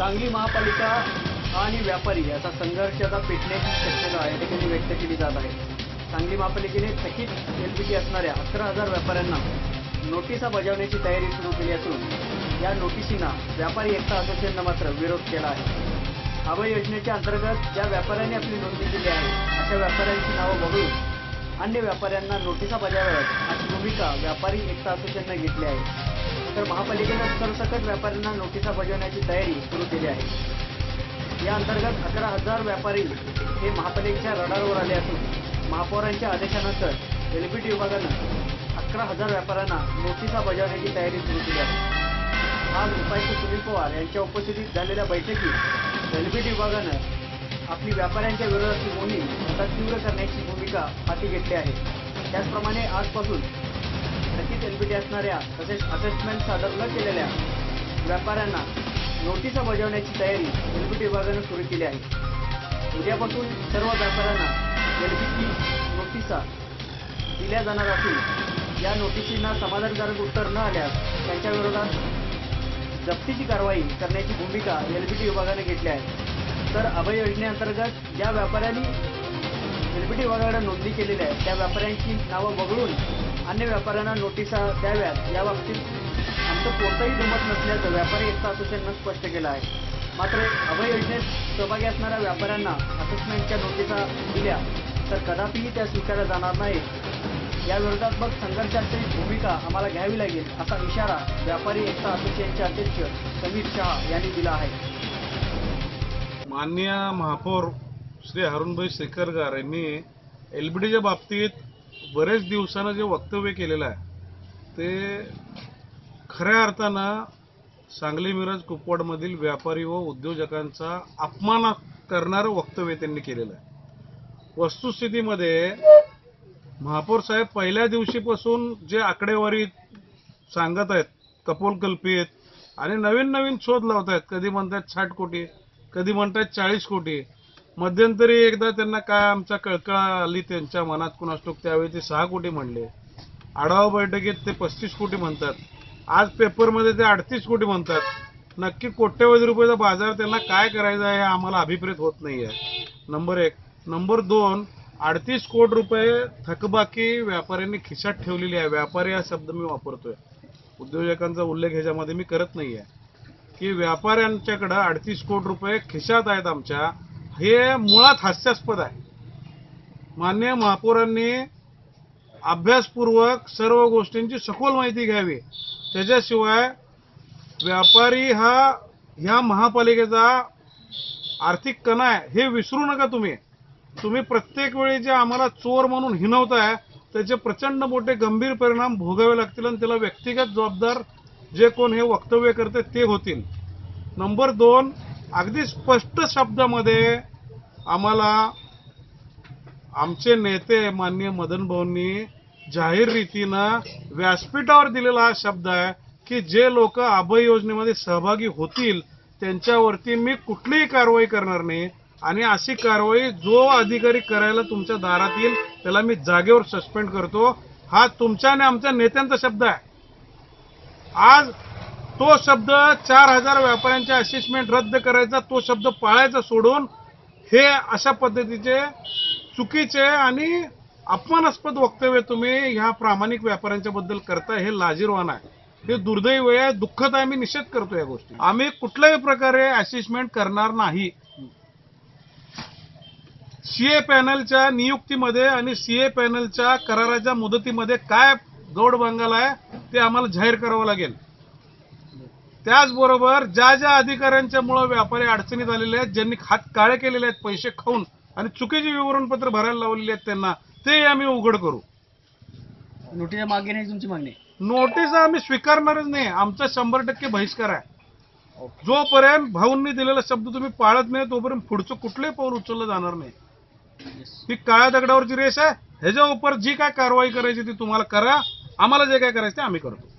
सांगली महापालिका आणि व्यापारी याचा संघर्षाचा पेटण्याची शक्यता या ठिकाणी व्यक्त केली जात आहे. सांगली महापालिकेने थकीत एलपीटी असणाऱ्या अकरा हजार व्यापाऱ्यांना नोटिसा बजावण्याची तयारी सुरू केली असून या नोटिसींना व्यापारी एकता असोसिएशननं मात्र विरोध केला आहे. आभय योजनेच्या अंतर्गत ज्या व्यापाऱ्यांनी आपली नोंदणी केली आहे अशा व्यापाऱ्यांची नावं वगळून अन्य व्यापाऱ्यांना नोटिसा बजावाव्यात अशी भूमिका व्यापारी एकता असोसिएशननं घेतली आहे तर महापालिकेनं सरसकट व्यापाऱ्यांना नोटिसा बजावण्याची तयारी सुरू केली आहे. या अंतर्गत अकरा हजार व्यापारी हे महापालिकेच्या रडारवर आले असून महापौरांच्या आदेशानंतर एलपीटी विभागानं अकरा हजार व्यापाऱ्यांना नोटिसा बजावण्याची तयारी सुरू केली आहे. आज उपायुक्त सुनील पवार यांच्या उपस्थितीत झालेल्या बैठकीत एलपीटी विभागानं आपली व्यापाऱ्यांच्या विरोधातली मोहीम आता तीव्र करण्याची भूमिका हाती घेतली आहे. त्याचप्रमाणे आजपासून थकीत एलपीटी असणाऱ्या तसेच असेसमेंट सादर न केलेल्या व्यापाऱ्यांना नोटिसा बजावण्याची तयारी एलपीटी विभागानं सुरू केली आहे. उद्यापासून सर्व व्यापाऱ्यांना एलपीटी नोटिसा दिल्या जाणार असून या नोटिसींना समाधानकारक उत्तर न आल्यास त्यांच्या विरोधात जप्तीची कारवाई करण्याची भूमिका एलबीटी विभागाने घेतली आहे. तर अभय योजनेअंतर्गत ज्या व्यापाऱ्यांनी एलबीटी विभागाकडे नोंदणी केलेली आहे त्या व्यापाऱ्यांची नावं वगळून अन्य व्यापाऱ्यांना नोटिसा द्याव्यात. याबाबतीत आमचं कोणतंही दुमत नसल्याचं व्यापारी एकता असोसिएशननं स्पष्ट केलं आहे. मात्र अभय योजनेत सहभागी असणाऱ्या व्यापाऱ्यांना असेसमेंटच्या नोटिसा दिल्या. तर कदापिही त्या स्वीकारल्या जाणार नाहीत. या विरोधात मग संघर्षाची भूमिका आम्हाला घ्यावी लागेल असा इशारा व्यापारी एकता असोसिएशनचे अध्यक्ष समीर शहा यांनी दिला आहे. माननीय महापौर श्री अरुणभाई शेखरगार यांनी एल बी डीच्या बाबतीत बरेच दिवसानं जे वक्तव्य केलेलं आहे ते खऱ्या अर्थानं सांगली मिरज कुपवाडमधील व्यापारी व उद्योजकांचा अपमान करणारं वक्तव्य त्यांनी केलेलं आहे. वस्तुस्थितीमध्ये महापौर साहेब पहिल्या दिवशीपासून जे आकडेवारी सांगत आहेत कपोलकल्पित आणि नवीन नवीन शोध लावत आहेत कधी म्हणतात साठ कोटी कधी म्हणतात चाळीस कोटी. मध्यंतरी एकदा त्यांना काय आमचा कळकळा आली त्यांच्या मनात कुणास त्यावेळी ते सहा कोटी म्हणले. आढावा बैठकीत ते पस्तीस कोटी म्हणतात. आज पेपरमध्ये ते अडतीस कोटी म्हणतात. नक्की कोट्यवधी रुपयाचा बाजार त्यांना काय करायचा आहे हे आम्हाला अभिप्रेत होत नाही आहे नंबर एक. नंबर दोन अडतीस कोटी रुपये थकबाकी व्यापाऱ्यांनी खिशात ठेवलेली आहे. व्यापारी हा शब्द मी वापरतोय. उद्योजकांचा उल्लेख ह्याच्यामध्ये मी करत नाही आहे की व्यापाऱ्यांच्याकडं अडतीस कोटी रुपये खिशात आहेत आमच्या. हे मुळात हास्यास्पद आहे. मान्य महापौरांनी अभ्यासपूर्वक सर्व गोष्टींची सखोल माहिती घ्यावी. त्याच्याशिवाय व्यापारी हा ह्या महापालिकेचा आर्थिक कणा आहे हे विसरू नका तुम्ही. तुम्ही प्रत्येक वेळी जे आम्हाला चोर म्हणून हिनवताय त्याचे प्रचंड मोठे गंभीर परिणाम भोगावे लागतील आणि त्याला व्यक्तिगत जबाबदार जे कोण हे वक्तव्य करते ते होतील. नंबर दोन अगदी स्पष्ट शब्दामध्ये आम्हाला आमचे नेते माननीय मदन भाऊंनी जाहीर रीतीनं व्यासपीठावर दिलेला हा शब्द आहे की जे लोक अभय योजनेमध्ये सहभागी होतील त्यांच्यावरती मी कुठलीही कारवाई करणार नाही आणि अशी कारवाई जो अधिकारी करायला तुमच्या दारात येईल त्याला मी जागेवर सस्पेंड करतो. हा तुमच्या आणि आमच्या नेत्यांचा शब्द आहे. आज तो शब्द चार हजार व्यापाऱ्यांचे असेसमेंट रद्द करायचा तो शब्द पाळायचा सोडून हे अशा पद्धतीचे चुकीचे आणि अपमानास्पद वक्तव्य तुम्ही ह्या प्रामाणिक व्यापाऱ्यांच्या बद्दल करता हे लाजीरवान आहे. हे दुर्दैव आहे दुःखद आहे मी निषेध करतो या गोष्टी. आम्ही कुठल्याही प्रकारे असेसमेंट करणार नाही. सीए पॅनलच्या नियुक्तीमध्ये आणि सीए पॅनलच्या कराराच्या मुदतीमध्ये काय जोड बंगाल आहे ते आम्हाला जाहीर करावं लागेल. त्याचबरोबर ज्या ज्या अधिकाऱ्यांच्या मुळे व्यापारी अडचणीत आलेले आहेत ज्यांनी हात काळे केलेले आहेत पैसे खाऊन आणि चुकीचे विवरणपत्र भरायला लावलेले आहेत त्यांना ते आम्ही उघड करू. नोटिसा मागे नाही तुमची मागणी? नोटीस आम्ही स्वीकारणारच नाही. आमचा शंभर टक्के बहिष्कार आहे. जोपर्यंत भाऊंनी दिलेला शब्द तुम्ही पाळत नाही तोपर्यंत पुढचं कुठलंही पाऊल उचललं जाणार नाही. ही काळ्या दगडावरची रेस आहे. ह्याच्या उपर जी काय कारवाई करायची ती तुम्हाला करा. आम्हाला जे काय करायचं ते आम्ही करतो.